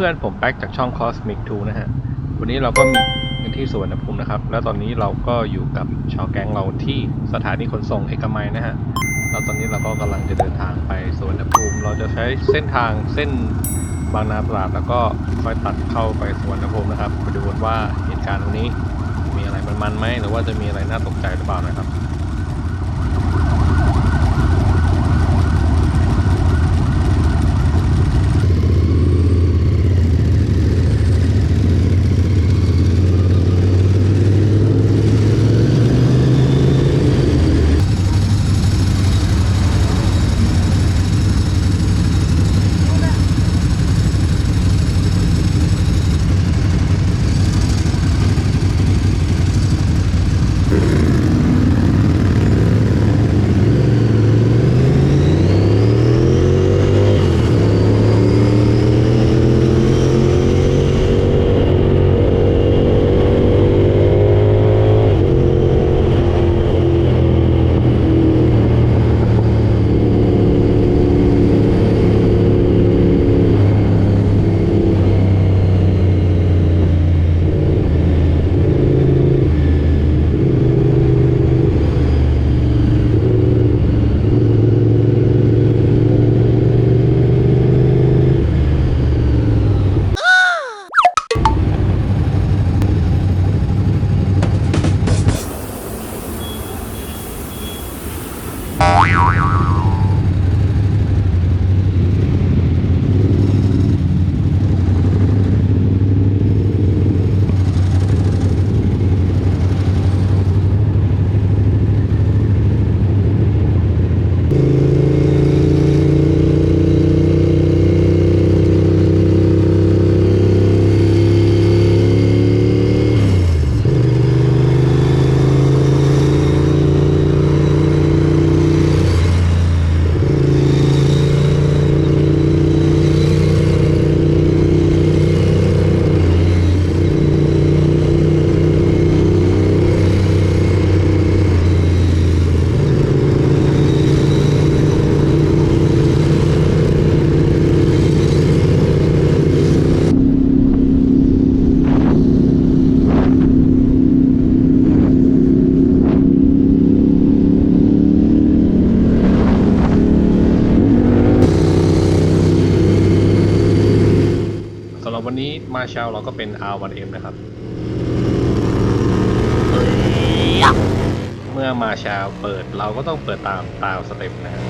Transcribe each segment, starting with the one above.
เพื่อนๆ ผมแป๊กจากช่อง Cosmic 2 นะฮะ วันนี้เราก็มีกันที่สวนภูมินะครับ แล้วตอนนี้เราก็อยู่กับชาวแก๊งเราที่สถานีขนส่งเอกมัยนะฮะ แล้วตอนนี้เราก็กำลังจะเดินทางไปสวนภูมิ เราจะใช้เส้นทางเส้นบางนาตราดแล้วก็ค่อยตัดเข้าไปสวนภูมินะครับไปดูว่าเหตุการณ์วันนี้มีอะไรมันๆไหมหรือว่าจะมีอะไรน่าตกใจหรือเปล่านะครับ มาเชลเราก็เป็น R1M นะครับ เมื่อมาเชลเปิดเราก็ต้องเปิดตามตามสเต็ปนะฮะ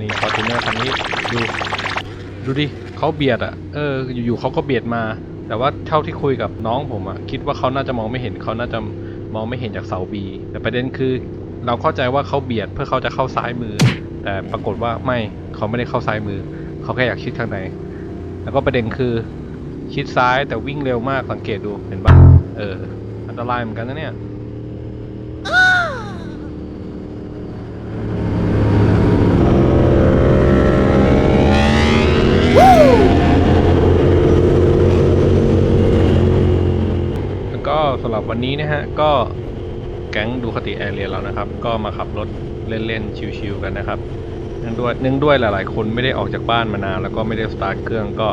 นี่ฟอร์จูเนอร์คันนี้ดู ดูดิ เขาเบียดอะ เออ อยู่ๆเขาก็เบียดมา แต่ว่าเท่าที่คุยกับน้องผมอะ คิดว่าเขาน่าจะมองไม่เห็นเขาน่าจะมองไม่เห็นจากเสาบี แต่ประเด็นคือ เราเข้าใจว่าเขาเบียดเพื่อเขาจะเข้าซ้ายมือ แต่ปรากฏว่าไม่เขาไม่ได้เข้าซ้ายมือ เขาแค่อยากชิดข้างใน แล้วก็ประเด็นคือ ชิดซ้ายแต่วิ่งเร็วมากสังเกตดูเห็นปะเออ อันตรายเหมือนกันนะเนี่ย หรับวันนี้นะฮะ ก็แก๊งดูคติแอเรียแล้วนะครับ ก็มาขับรถเล่นๆ ชิวๆกันนะครับเนื่องด้วยเนื่องด้วยหลายๆ คนไม่ได้ออกจากบ้านมานาน แล้วก็ไม่ได้สตาร์ทเครื่องก็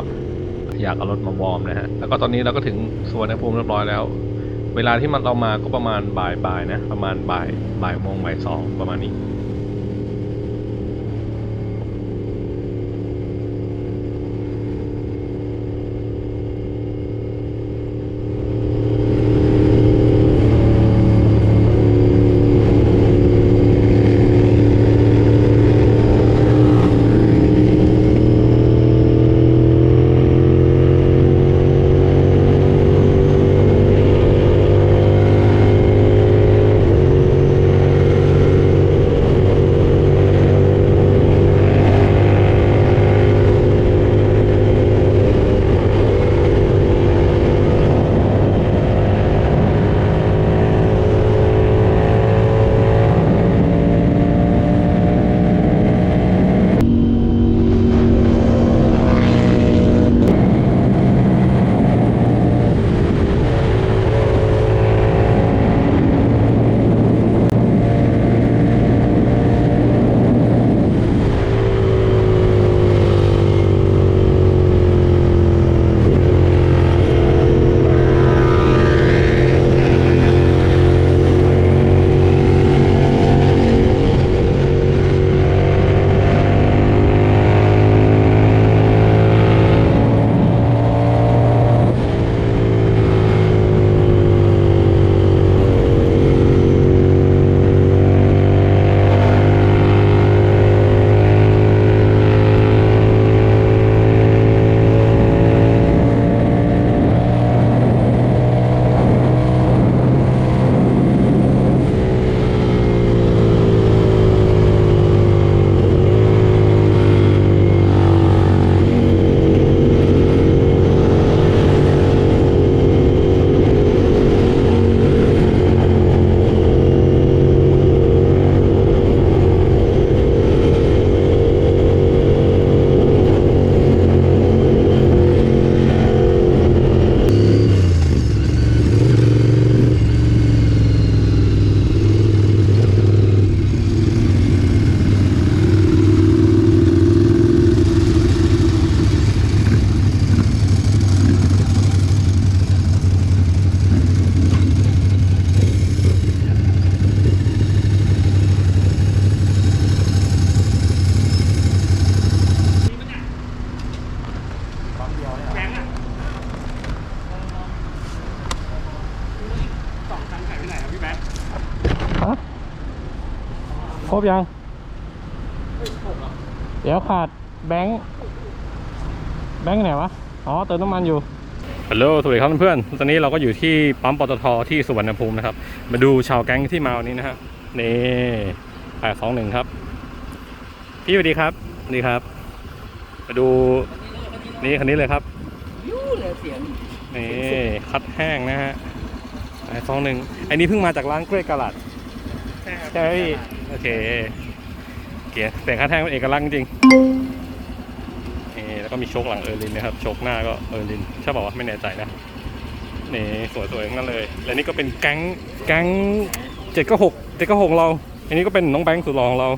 อยากเอารถมาวอร์มนะฮะ แล้วก็ตอนนี้เราก็ถึงสวนภูมิเรียบร้อยแล้ว เวลาที่มันเรามาก็ประมาณบ่ายบ่ายๆนะ ประมาณบ่ายบ่ายโมงบ่ายสองประมาณนี้ บยัง เดี๋ยวขาดแบงค์แบงค์ไหนวะ อ๋อเติมน้ำมันอยู่ฮัลโหลสวัสดีครับเพื่อนๆ ตอนนี้เราก็อยู่ที่ปั๊มปตทที่สุวรรณภูมินะครับ มาดูชาวแก๊งที่มาวันนี้นะฮะ นี่แปดสองหนึ่งครับ พี่สวัสดีครับสวัสดีครับ มาดูนี่คันนี้เลยครับยูเลยเสียงนี่คัดแห้งนะฮะแปดสองหนึ่งอันนี้เพิ่งมาจากร้านเกรกกาลัด ใช่ครับใช่ไหมพี่โอเคเกียร์แต่ค่าแท่งเป็นเอกลักษณ์จริงนี่แล้วก็มีโชคหลังเออร์ลินนะครับโชคหน้าก็เออร์ลินใช่ป่าวะไม่แน่ใจนะนี่สวยๆทั้งนั้นเลย และนี่ก็เป็นแก๊งแก๊งเจ็ดก็หกเจ็ดก็หกเรา อันนี้ก็เป็นน้องแบงค์สุดหล่อของเรา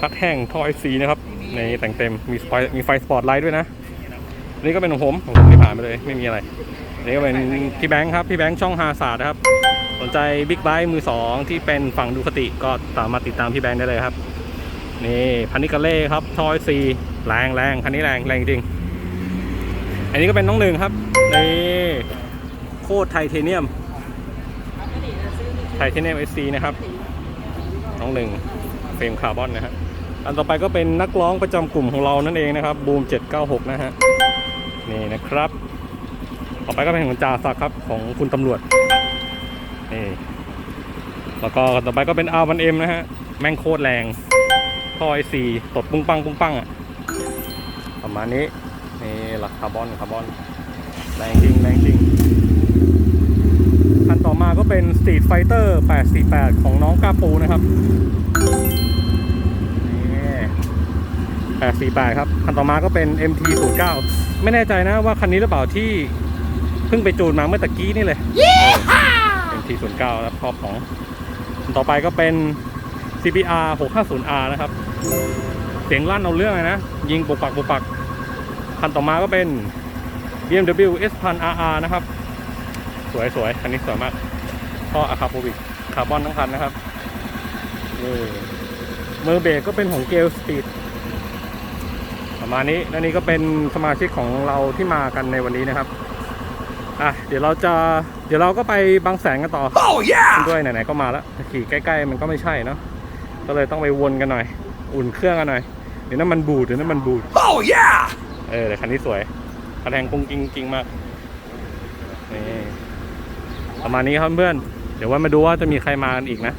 คัดแห้งท่อไอซีนะครับในแต่งเต็มมีไฟมีไฟสปอตไลท์ด้วยนะอันนี้ก็เป็นของผมของผมที่ผ่านไปเลยไม่มีอะไรอันนี้ก็เป็นพี่แบงค์ครับพี่แบงค์ช่องฮาศาสตร์นะครับส นใจบิ๊กไบค์มือสองที่เป็นฝั่งดูคติก็สามารถติดตามพี่แบงค์ได้เลยครับ นี่พันนิกาเล่ครับทอยซีแรงแรงคันนี้แรงแรงจริง อันนี้ก็เป็นน้องหนึ่งครับนี่โคตรไทเทเนียม ไทเทเนียมเอซีนะครับน้องหนึ่งเฟรมคาร์บอนนะฮะอันต่อไปก็เป็นนักร้องประจำกลุ่มของเรานั่นเองนะครับบูม796 นะฮะนี่นะครับ ต่อไปก็เป็นของจ่าศักดิ์ครับของคุณตำรวจ นี่แล้วก็ต่อไปก็เป็น R1M นะฮะ แม่งโคตรแรงท่อไอซีตดปุ้งปังปุ้งปังอะประมาณนี้นี่หลักคาร์บอนคาร์บอนแรงจริงแรงจริงคันต่อมาก็เป็น Street Fighter 848 ของน้องกาปูนะครับนี่848 ครับ คันต่อมาก็เป็น MT09 ไม่แน่ใจนะว่าคันนี้หรือเปล่าที่เพิ่งไปจูนมาเมื่อตะกี้นี่เลย MT09 นะครับครอบของต่อไปก็เป็น CBR 650R นะครับ เสียงลั่นเอาเรื่องเลยนะ ยิงปุกปักปุกปักคันต่อมาก็เป็น BMW S1000RR นะครับ สวยสวยคันนี้สวยมากท่ออะคาโปวิกคาร์บอนทั้งคันนะครับนี่มือเบรกก็เป็นของเกลสปีดประมาณนี้และนี่ก็เป็นสมาชิกของเราที่มากันในวันนี้นะครับ อะเดี๋ยวเราจะเดี๋ยวเราก็ไปบางแสนกันต่อ Oh yeah! ด้วยไหนๆก็มาแล้วขี่ใกล้ๆมันก็ไม่ใช่เนาะก็เลยต้องไปวนกันหน่อย อุ่นเครื่องกันหน่อยเดี๋ยวน้ำมันบูดเดี๋ยวน้ำมันบูด Oh yeah! เออแต่คันนี้สวยคันแทงกุ้งกิ้งกิ้งมากนี่ประมาณนี้ครับเพื่อนเดี๋ยวว่ามาดูว่าจะมีใครมากันอีกนะ